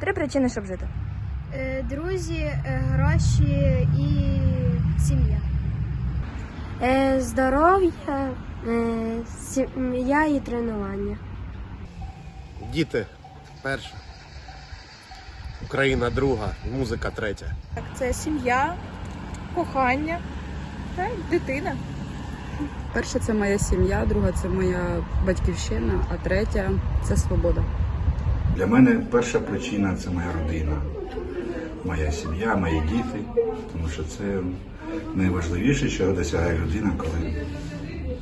Три причини, щоб жити. Е, Друзі, е, гроші і сім'я. Е, здоров'я, сім'я і тренування. Діти перша. Україна друга, музика третя. Так, це сім'я, кохання та дитина. Перша це моя сім'я, друга це моя батьківщина, а третя це свобода. Для мене перша причина це моя родина, моя сім'я, мої діти, тому що це найважливіше, чого досягає людина, коли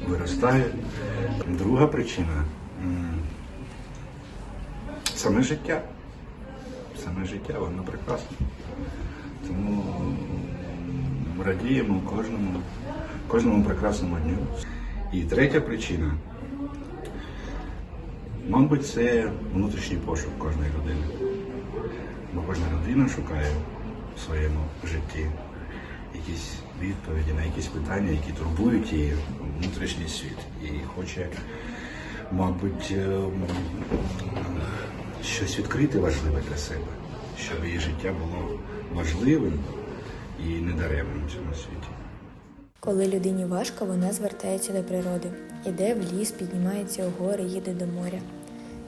виростає. Друга причина саме життя. Саме життя, воно прекрасне. Тому радіємо кожному, кожному прекрасному дню. І третя причина Мабуть, це внутрішній пошук кожної людини. Бо кожна людина шукає в своєму житті якісь відповіді на якісь питання, які турбують її внутрішній світ. І хоче, мабуть, е, щось відкрити важливе для себе, щоб її життя було важливим і недаремним в цьому світі. Коли людині важко, вона звертається до природи. Іде в ліс, піднімається у гори, їде до моря.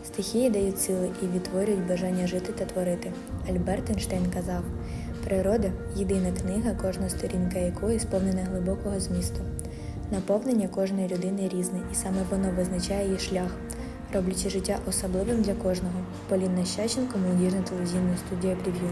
Стихії дають сили і відтворюють бажання жити та творити. Альберт Ейнштейн казав: природа єдина книга, кожна сторінка якої сповнена глибокого змісту. Наповнення кожної людини різне, і саме воно визначає її шлях, роблячи життя особливим для кожного. Полінна Щащенко, молодіжна телевізійна студія Прев'ю.